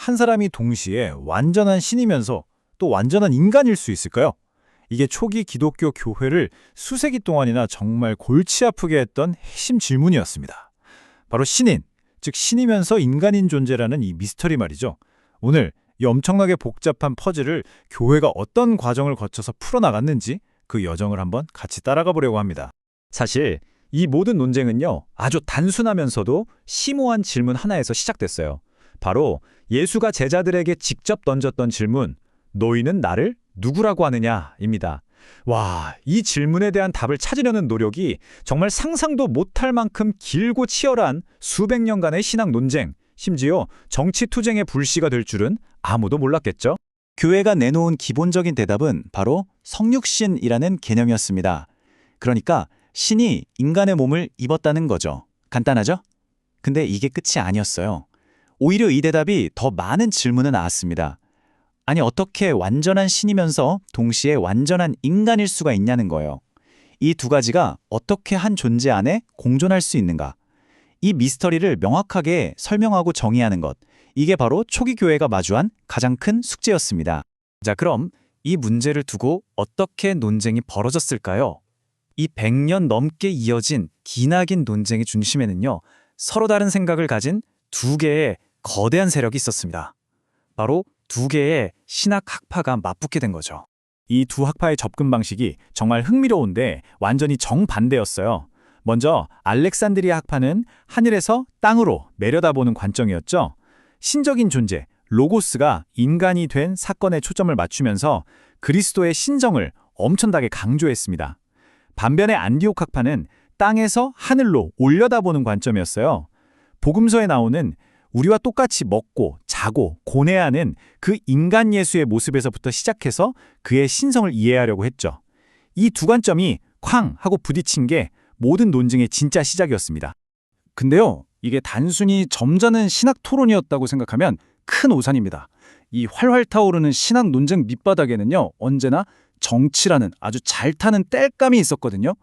한 사람이 동시에 완전한 신이면서 또 완전한 인간일 수 있을까요? 이게 초기 기독교 교회를 수세기 동안이나 정말 골치 아프게 했던 핵심 질문이었습니다. 바로 신인, 즉 신이면서 인간인 존재라는 이 미스터리 말이죠. 오늘 이 엄청나게 복잡한 퍼즐을 교회가 어떤 과정을 거쳐서 풀어나갔는지 그 여정을 한번 같이 따라가 보려고 합니다. 사실 이 모든 논쟁은요, 아주 단순하면서도 심오한 질문 하나에서 시작됐어요. 바로 예수가 제자들에게 직접 던졌던 질문, 너희는 나를 누구라고 하느냐입니다. 와, 이 질문에 대한 답을 찾으려는 노력이 정말 상상도 못할 만큼 길고 치열한 수백 년간의 신학 논쟁, 심지어 정치 투쟁의 불씨가 될 줄은 아무도 몰랐겠죠? 교회가 내놓은 기본적인 대답은 바로 성육신이라는 개념이었습니다. 그러니까 신이 인간의 몸을 입었다는 거죠. 간단하죠? 근데 이게 끝이 아니었어요. 오히려 이 대답이 더 많은 질문을 낳았습니다. 아니 어떻게 완전한 신이면서 동시에 완전한 인간일 수가 있냐는 거예요. 이 두 가지가 어떻게 한 존재 안에 공존할 수 있는가? 이 미스터리를 명확하게 설명하고 정의하는 것. 이게 바로 초기 교회가 마주한 가장 큰 숙제였습니다. 자, 그럼 이 문제를 두고 어떻게 논쟁이 벌어졌을까요? 이 100년 넘게 이어진 기나긴 논쟁의 중심에는요. 서로 다른 생각을 가진 두 개의 거대한 세력이 있었습니다. 바로 두 개의 신학 학파가 맞붙게 된 거죠. 이 두 학파의 접근 방식이 정말 흥미로운데 완전히 정반대였어요. 먼저 알렉산드리아 학파는 하늘에서 땅으로 내려다보는 관점이었죠. 신적인 존재, 로고스가 인간이 된 사건에 초점을 맞추면서 그리스도의 신정을 엄청나게 강조했습니다. 반면에 안디옥 학파는 땅에서 하늘로 올려다보는 관점이었어요. 복음서에 나오는 우리와 똑같이 먹고 자고 고뇌하는 그 인간 예수의 모습에서부터 시작해서 그의 신성을 이해하려고 했죠. 이 두 관점이 쾅 하고 부딪힌 게 모든 논쟁의 진짜 시작이었습니다. 근데요, 이게 단순히 점잖은 신학 토론이었다고 생각하면 큰 오산입니다. 이 활활 타오르는 신학 논쟁 밑바닥에는요, 언제나 정치라는 아주 잘 타는 땔감이 있었거든요.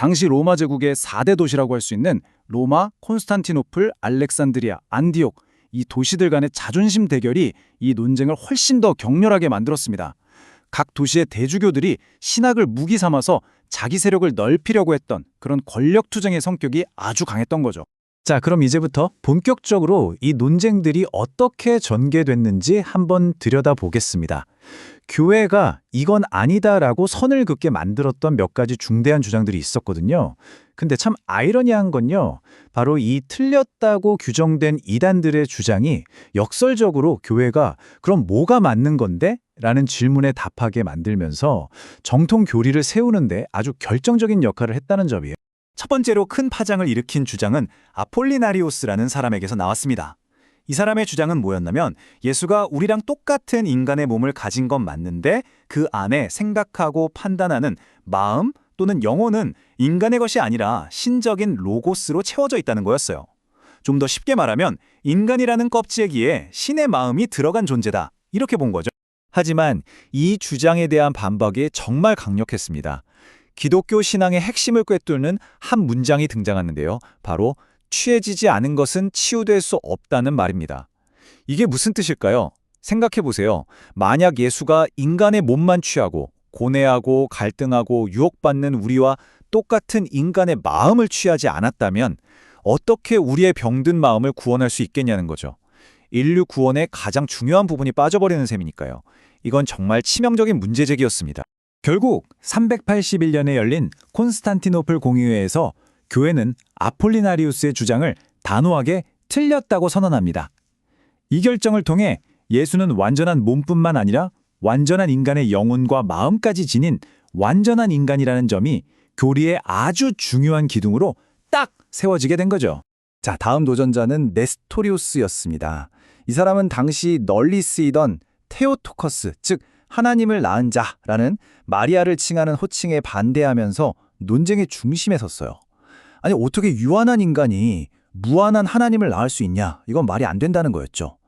당시 로마 제국의 4대 도시라고 할 수 있는 로마, 콘스탄티노플, 알렉산드리아, 안디옥 이 도시들 간의 자존심 대결이 이 논쟁을 훨씬 더 격렬하게 만들었습니다. 각 도시의 대주교들이 신학을 무기 삼아서 자기 세력을 넓히려고 했던 그런 권력 투쟁의 성격이 아주 강했던 거죠. 자, 그럼 이제부터 본격적으로 이 논쟁들이 어떻게 전개됐는지 한번 들여다보겠습니다. 교회가 이건 아니다라고 선을 긋게 만들었던 몇 가지 중대한 주장들이 있었거든요. 근데 참 아이러니한 건요. 바로 이 틀렸다고 규정된 이단들의 주장이 역설적으로 교회가 그럼 뭐가 맞는 건데? 라는 질문에 답하게 만들면서 정통 교리를 세우는데 아주 결정적인 역할을 했다는 점이에요. 첫 번째로 큰 파장을 일으킨 주장은 아폴리나리오스라는 사람에게서 나왔습니다. 이 사람의 주장은 뭐였냐면 예수가 우리랑 똑같은 인간의 몸을 가진 건 맞는데 그 안에 생각하고 판단하는 마음 또는 영혼은 인간의 것이 아니라 신적인 로고스로 채워져 있다는 거였어요. 좀 더 쉽게 말하면 인간이라는 껍질기에 신의 마음이 들어간 존재다. 이렇게 본 거죠. 하지만 이 주장에 대한 반박이 정말 강력했습니다. 기독교 신앙의 핵심을 꿰뚫는 한 문장이 등장하는데요. 바로 취해지지 않은 것은 치유될 수 없다는 말입니다. 이게 무슨 뜻일까요? 생각해 보세요. 만약 예수가 인간의 몸만 취하고 고뇌하고 갈등하고 유혹받는 우리와 똑같은 인간의 마음을 취하지 않았다면 어떻게 우리의 병든 마음을 구원할 수 있겠냐는 거죠. 인류 구원의 가장 중요한 부분이 빠져버리는 셈이니까요. 이건 정말 치명적인 문제제기였습니다. 결국 381년에 열린 콘스탄티노플 공의회에서 교회는 아폴리나리우스의 주장을 단호하게 틀렸다고 선언합니다. 이 결정을 통해 예수는 완전한 몸뿐만 아니라 완전한 인간의 영혼과 마음까지 지닌 완전한 인간이라는 점이 교리의 아주 중요한 기둥으로 딱 세워지게 된 거죠. 자, 다음 도전자는 네스토리우스였습니다. 이 사람은 당시 널리 쓰이던 테오토커스, 즉 하나님을 낳은 자라는 마리아를 칭하는 호칭에 반대하면서 논쟁의 중심에 섰어요. 아니 어떻게 유한한 인간이 무한한 하나님을 낳을 수 있냐? 이건 말이 안 된다는 거였죠.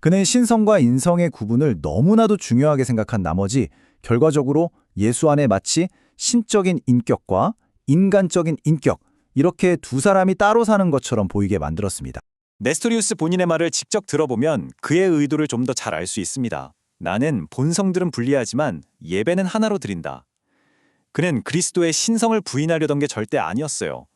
그는 신성과 인성의 구분을 너무나도 중요하게 생각한 나머지 결과적으로 예수 안에 마치 신적인 인격과 인간적인 인격 이렇게 두 사람이 따로 사는 것처럼 보이게 만들었습니다. 네스토리우스 본인의 말을 직접 들어보면 그의 의도를 좀 더 잘 알 수 있습니다. 나는 본성들은 분리하지만 예배는 하나로 드린다. 그는 그리스도의 신성을 부인하려던 게 절대 아니었어요.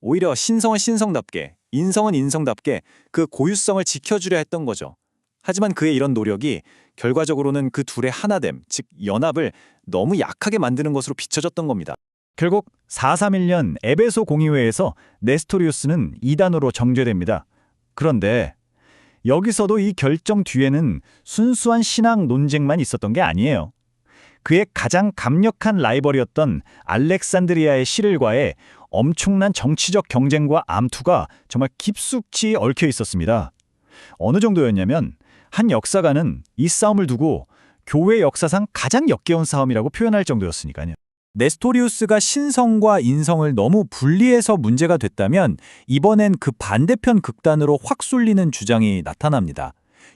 오히려 신성은 신성답게, 인성은 인성답게 그 고유성을 지켜주려 했던 거죠. 하지만 그의 이런 노력이 결과적으로는 그 둘의 하나됨, 즉 연합을 너무 약하게 만드는 것으로 비춰졌던 겁니다. 결국 431년 에베소 공의회에서 네스토리우스는 이단으로 정죄됩니다. 그런데 여기서도 이 결정 뒤에는 순수한 신앙 논쟁만 있었던 게 아니에요. 그의 가장 강력한 라이벌이었던 알렉산드리아의 시릴과의 엄청난 정치적 경쟁과 암투가 정말 깊숙이 얽혀 있었습니다. 어느 정도였냐면 한 역사가는 이 싸움을 두고 교회 역사상 가장 역겨운 싸움이라고 표현할 정도였으니까요. 네스토리우스가 신성과 인성을 너무 분리해서 문제가 됐다면 이번엔 그 반대편 극단으로 확 쏠리는 주장이 나타납니다.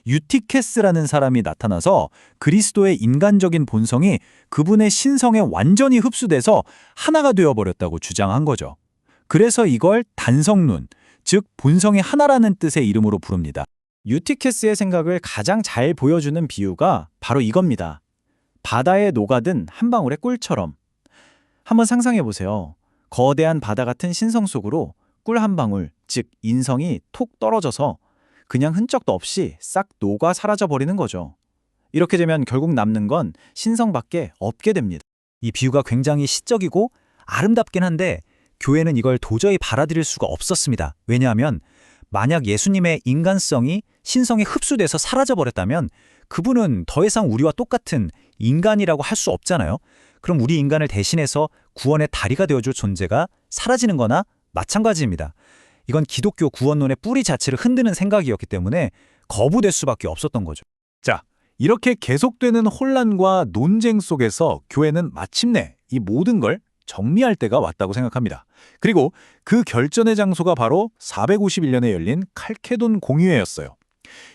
유티케스라는 사람이 나타나서 그리스도의 인간적인 본성이 그분의 신성에 완전히 흡수돼서 하나가 되어버렸다고 주장한 거죠. 그래서 이걸 단성론, 즉 본성의 하나라는 뜻의 이름으로 부릅니다. 유티케스의 생각을 가장 잘 보여주는 비유가 바로 이겁니다. 바다에 녹아든 한 방울의 꿀처럼. 한번 상상해 보세요. 거대한 바다 같은 신성 속으로 꿀 한 방울, 즉 인성이 톡 떨어져서 그냥 흔적도 없이 싹 녹아 사라져 버리는 거죠. 이렇게 되면 결국 남는 건 신성밖에 없게 됩니다. 이 비유가 굉장히 시적이고 아름답긴 한데 교회는 이걸 도저히 받아들일 수가 없었습니다. 왜냐하면 만약 예수님의 인간성이 신성에 흡수돼서 사라져 버렸다면 그분은 더 이상 우리와 똑같은 인간이라고 할 수 없잖아요. 그럼 우리 인간을 대신해서 구원의 다리가 되어줄 존재가 사라지는 거나 마찬가지입니다. 이건 기독교 구원론의 뿌리 자체를 흔드는 생각이었기 때문에 거부될 수밖에 없었던 거죠. 자, 이렇게 계속되는 혼란과 논쟁 속에서 교회는 마침내 이 모든 걸 정리할 때가 왔다고 생각합니다. 그리고 그 결전의 장소가 바로 451년에 열린 칼케돈 공의회였어요.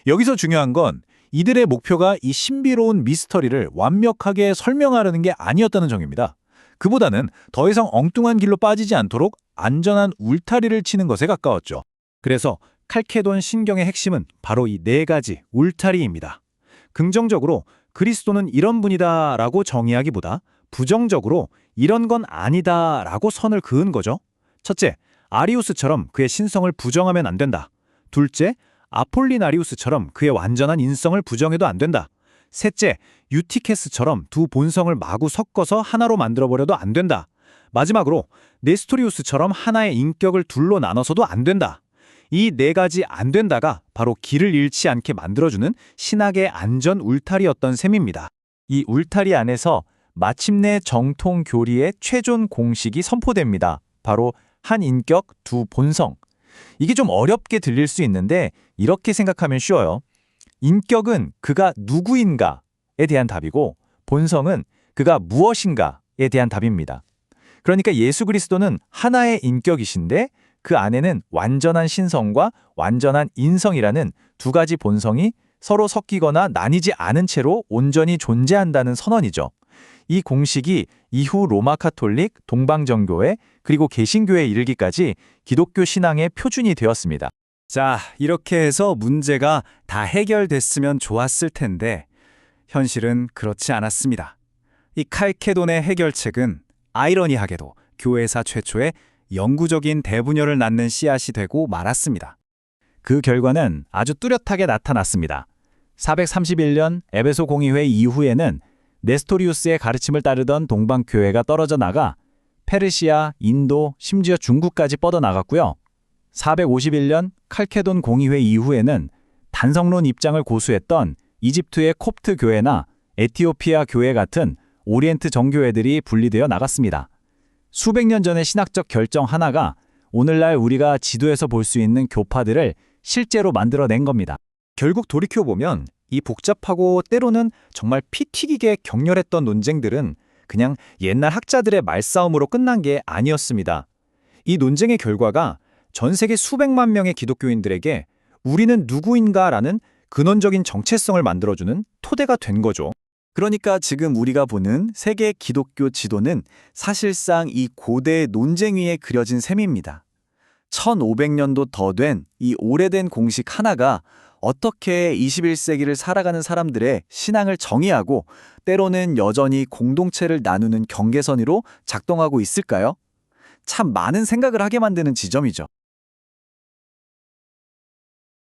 여기서 중요한 건 이들의 목표가 이 신비로운 미스터리를 완벽하게 설명하려는 게 아니었다는 점입니다. 그보다는 더 이상 엉뚱한 길로 빠지지 않도록 안전한 울타리를 치는 것에 가까웠죠. 그래서 칼케돈 신경의 핵심은 바로 이 네 가지 울타리입니다. 긍정적으로 그리스도는 이런 분이다 라고 정의하기보다 부정적으로 이런 건 아니다 라고 선을 그은 거죠. 첫째, 아리우스처럼 그의 신성을 부정하면 안 된다. 둘째, 아폴리나리우스처럼 그의 완전한 인성을 부정해도 안 된다. 셋째, 유티케스처럼 두 본성을 마구 섞어서 하나로 만들어버려도 안 된다. 마지막으로 네스토리우스처럼 하나의 인격을 둘로 나눠서도 안 된다. 이 네 가지 안 된다가 바로 길을 잃지 않게 만들어주는 신학의 안전 울타리였던 셈입니다. 이 울타리 안에서 마침내 정통 교리의 최종 공식이 선포됩니다. 바로 한 인격, 두 본성. 이게 좀 어렵게 들릴 수 있는데 이렇게 생각하면 쉬워요. 인격은 그가 누구인가에 대한 답이고 본성은 그가 무엇인가에 대한 답입니다. 그러니까 예수 그리스도는 하나의 인격이신데 그 안에는 완전한 신성과 완전한 인성이라는 두 가지 본성이 서로 섞이거나 나뉘지 않은 채로 온전히 존재한다는 선언이죠. 이 공식이 이후 로마 카톨릭, 동방정교회, 그리고 개신교에 이르기까지 기독교 신앙의 표준이 되었습니다. 자, 이렇게 해서 문제가 다 해결됐으면 좋았을 텐데 현실은 그렇지 않았습니다. 이 칼케돈의 해결책은 아이러니하게도 교회사 최초의 영구적인 대분열을 낳는 씨앗이 되고 말았습니다. 그 결과는 아주 뚜렷하게 나타났습니다. 431년 에베소 공의회 이후에는 네스토리우스의 가르침을 따르던 동방교회가 떨어져 나가 페르시아, 인도, 심지어 중국까지 뻗어나갔고요. 451년 칼케돈 공의회 이후에는 단성론 입장을 고수했던 이집트의 콥트 교회나 에티오피아 교회 같은 오리엔트 정교회들이 분리되어 나갔습니다. 수백 년 전의 신학적 결정 하나가 오늘날 우리가 지도에서 볼 수 있는 교파들을 실제로 만들어낸 겁니다. 결국 돌이켜보면 이 복잡하고 때로는 정말 피 튀기게 격렬했던 논쟁들은 그냥 옛날 학자들의 말싸움으로 끝난 게 아니었습니다. 이 논쟁의 결과가 전 세계 수백만 명의 기독교인들에게 우리는 누구인가라는 근원적인 정체성을 만들어주는 토대가 된 거죠. 그러니까 지금 우리가 보는 세계 기독교 지도는 사실상 이 고대 논쟁 위에 그려진 셈입니다. 1500년도 더 된 이 오래된 공식 하나가 어떻게 21세기를 살아가는 사람들의 신앙을 정의하고 때로는 여전히 공동체를 나누는 경계선으로 작동하고 있을까요? 참 많은 생각을 하게 만드는 지점이죠.